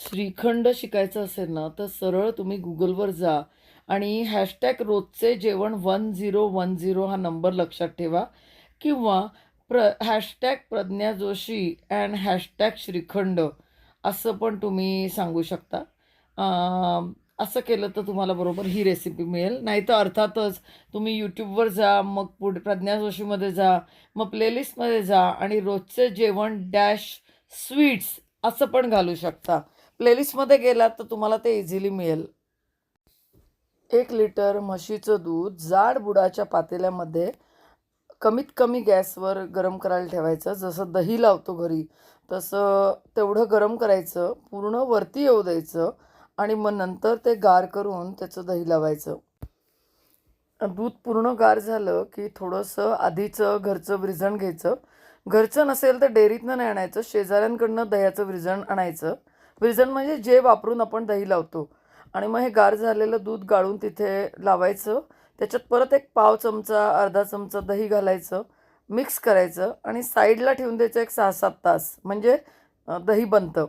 श्रीखंड शिकायचं असेल ना तर सरळ तुम्ही गुगलवर जा आणि हॅशटॅग रोजचे जेवण वन झिरो वन झिरो हा नंबर लक्षात ठेवा. किंवा प्र hashtag Pragya Joshi and hashtag shrikhand असं पण तुम्ही सांगू शकता. असं केलं तर तुम्हाला बरोबर ही रेसिपी मिळेल. नाही तर अर्थातच तुम्ही यूट्यूबवर जा मग पुढे प्रज्ञा जोशीमध्ये जा मग प्लेलिस्टमध्ये जा आणि रोजचे जेवण डॅश स्वीट्स असं पण घालू शकता. प्लेलिस्टमध्ये गेलात तर तुम्हाला ते इझिली मिळेल. एक लिटर म्हशीचं दूध जाड बुडाच्या पातेल्यामध्ये कमीत कमी गॅसवर गरम करायला ठेवायचं. जसं दही लावतो घरी तसं तेवढं गरम करायचं पूर्ण वरती येऊ द्यायचं आणि मग नंतर ते गार करून त्याचं दही लावायचं. दूध पूर्ण गार झालं की थोडंसं आधीचं घरचं व्रिजण घ्यायचं. घरचं नसेल तर डेअरीतनं नाही आणायचं. शेजाऱ्यांकडनं दह्याचं व्रिजण आणायचं. विरजण म्हणजे जे वापरून आपण दही लावतो. आणि मग हे गार झालेलं दूध गाळून तिथे लावायचं. त्याच्यात परत एक पाव चमचा अर्धा चमचा दही घालायचं. मिक्स करायचं आणि साईडला ठेवून द्यायचं एक सहा सात तास. म्हणजे दही बनतं.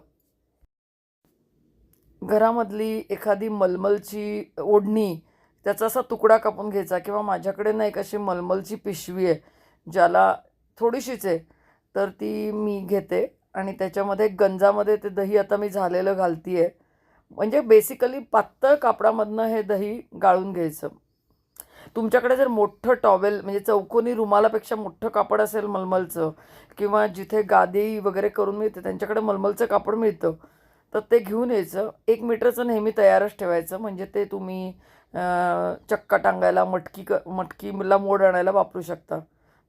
घरामधली एखादी मलमलची ओढणी त्याचा असा तुकडा कापून घ्यायचा किंवा माझ्याकडे ना एक अशी मलमलची पिशवी आहे ज्याला थोडीशीच आहे तर ती मी घेते. आणि त्याच्यामध्ये गंजामध्ये ते दही आता मी झालेलं घालती आहे म्हणजे बेसिकली पातळ कापडामधनं हे दही गाळून घ्यायचं. तुमच्याकडे जर मोठं टॉवेल म्हणजे चौकोनी रुमालापेक्षा मोठं कापड असेल मलमलचं किंवा जिथे गादी वगैरे करून मिळते त्यांच्याकडे मलमलचं कापड मिळतं तर ते घेऊन यायचं. एक मीटरचं नेहमी तयारच ठेवायचं म्हणजे ते तुम्ही चक्का टांगायला मटकी क मटकीला मोड आणायला वापरू शकता.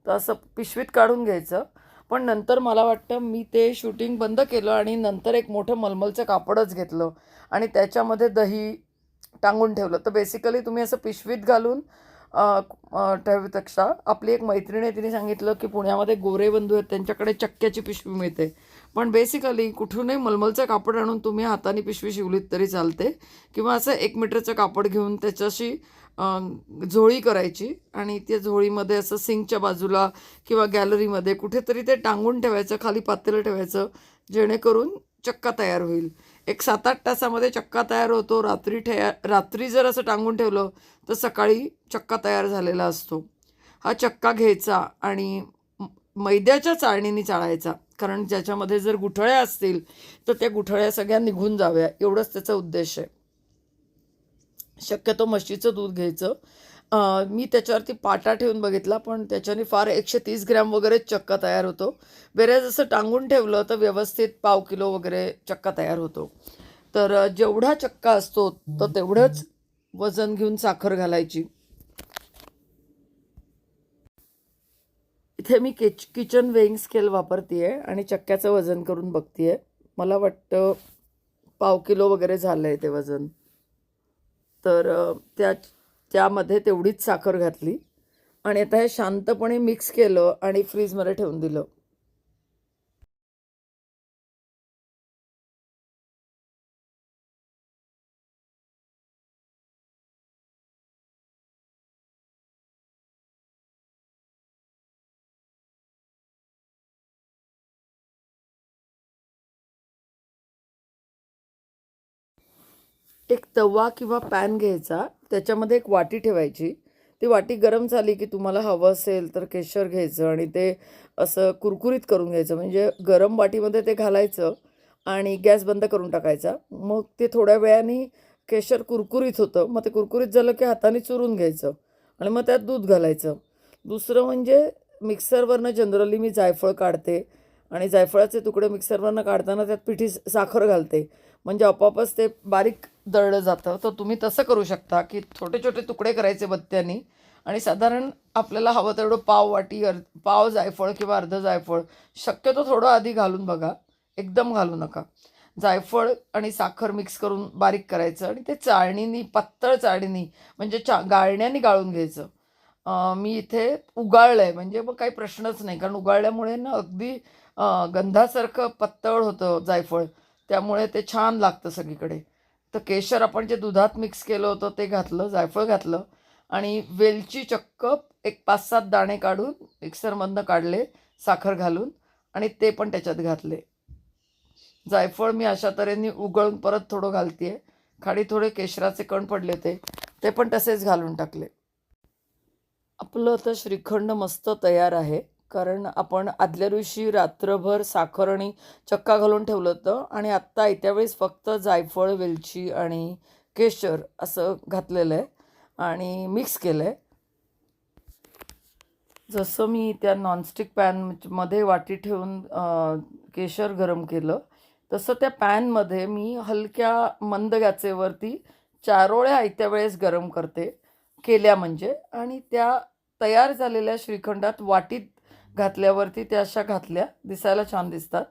तर असं पिशवीत काढून घ्यायचं. पण नंतर मला वाटतं मी ते शूटिंग बंद केलं आणि नंतर एक मोठं मलमलचं कापडच घेतलं आणि त्याच्यामध्ये दही टांगून ठेवलं. तर बेसिकली तुम्ही असं पिशवीत घालून ठेवतक्षा आपली एक मैत्रिणी तिने सांगितलं की पुण्यामध्ये गोरे बंधू आहेत त्यांच्याकडे चक्क्याची पिशवी मिळते. पण बेसिकली कुठूनही मलमलचं कापड आणून तुम्ही हाताने पिशवी शिवलीत तरी चालते. किंवा असं एक मीटरचं कापड घेऊन त्याच्याशी झोळी करायची आणि त्या झोळीमध्ये असं सिंकच्या बाजूला किंवा गॅलरीमध्ये कुठेतरी ते टांगून ठेवायचं खाली पातेलं ठेवायचं जेणेकरून चक्का तयार होईल. एक सात आठ तासामध्ये चक्का तयार होतो. रात्री ठे रात्री जर असं टांगून ठेवलं तर सकाळी चक्का तयार झालेला असतो. हा चक्का घ्यायचा आणि मैद्याच्या चाळणीने चाळायचा. कारण ज्याच्यामध्ये जर गुठळ्या असतील तर त्या गुठळ्या सगळ्या निघून जाव्या. एवढंच त्याचा उद्देश आहे. शक्यतो म्हशीचं दूध घ्यायचं. मी त्याच्यावरती पाटा ठेवून बघितला पण त्याच्याने फार एकशे तीस ग्रॅम वगैरे चक्का तयार होतो. बेरेज असं टांगून ठेवलं तर व्यवस्थित पाव किलो वगैरे चक्का तयार होतो. तर जेवढा चक्का असतो तर तेवढंच वजन घेऊन साखर घालायची. इथे मी किच किचन वेईंग स्केल वापरते आहे आणि चक्क्याचं वजन करून बघते आहे मला वाटतं पाव किलो वगैरे झालं आहे ते वजन. तर त्या त्यामध्ये तेवढीच साखर घातली आणि आता हे शांतपणे मिक्स केलं आणि फ्रीजमध्ये ठेवून दिलं. एक तवा किंवा पॅन घ्यायचा त्याच्यामध्ये एक वाटी ठेवायची. ती वाटी गरम झाली की तुम्हाला हवं असेल तर केशर घ्यायचं आणि ते असं कुरकुरीत करून घ्यायचं. म्हणजे गरम वाटीमध्ये ते घालायचं आणि गॅस बंद करून टाकायचा. मग ते थोड्या वेळाने केशर कुरकुरीत होतं. मग ते कुरकुरीत झालं की हाताने चुरून घ्यायचं आणि मग त्यात दूध घालायचं. दुसरं म्हणजे मिक्सरवरनं जनरली मी जायफळ काढते आणि जायफळाचे तुकडे मिक्सरवरनं काढताना त्यात पिठी साखर घालते. म्हणजे आपोआपच ते बारीक दळलं जातं तर तुम्ही तसं करू शकता की छोटे छोटे तुकडे करायचे बत्त्यानी. आणि साधारण आपल्याला हवं तेवढं पाव वाटी अर्ध पाव जायफळ किंवा अर्ध जायफळ शक्यतो थोडं आधी घालून बघा. एकदम घालू नका. जायफळ आणि साखर मिक्स करून बारीक करायचं आणि ते चाळणीनी पातळ चाळणीनी म्हणजे चा गाळण्याने गाळून घ्यायचं. मी इथे उगाळलं आहे म्हणजे मग काही प्रश्नच नाही कारण उगाळल्यामुळे ना अगदी गंधासारखं पत्तळ होतं जायफळ. त्यामुळे ते छान लागतं सगळीकडे. तर केशर आपण जे दुधात मिक्स केलं होतं ते घातलं जायफळ घातलं आणि वेलची चक्क एक पाच सात दाणे काढून मिक्सरमधनं काढले साखर घालून आणि ते पण त्याच्यात घातले. जायफळ मी अशा तऱ्हेने उगळून परत थोडं घालते खाली थोडे केशराचे कण पडले ते ते पण तसेच घालून टाकले. आपलं आता श्रीखंड मस्त तयार आहे. कारण आपण आदल्या दिवशी रात्रभर साखर आणि चक्का घालून ठेवलं होतं आणि आत्ता येत्या वेळेस फक्त जायफळ वेलची आणि केशर असं घातलेलं आहे आणि मिक्स केलं आहे. जसं मी त्या नॉनस्टिक पॅनमध्ये वाटी ठेवून केशर गरम केलं तसं त्या पॅनमध्ये मी हलक्या मंद गॅचेवरती चारोळ्या आयत्या वेळेस गरम करते केल्या म्हणजे. आणि त्या तयार झालेल्या श्रीखंडात वाटीत घातल्यावरती त्या अशा घातल्या. दिसायला छान दिसतात.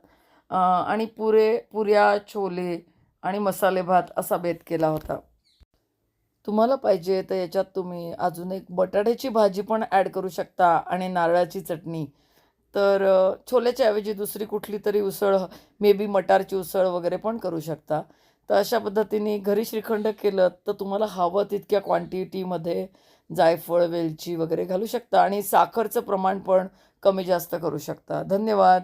आणि पुरे पुऱ्या छोले आणि मसाले भात असा बेत केला होता. तुम्हाला पाहिजे तर याच्यात तुम्ही अजून एक बटाट्याची भाजी पण ॲड करू शकता आणि नारळाची चटणी. तर छोल्याच्या ऐवजी दुसरी कुठली तरी उसळ मे बी मटारची उसळ वगैरे पण करू शकता. तर अशा पद्धतीने घरी श्रीखंड केलं तर तुम्हाला हवं तितक्या क्वांटिटीमध्ये जायफळ वेलची वगैरे घालू शकता. आणि साखरचं प्रमाण पण कमी जास्त करू शकता. धन्यवाद.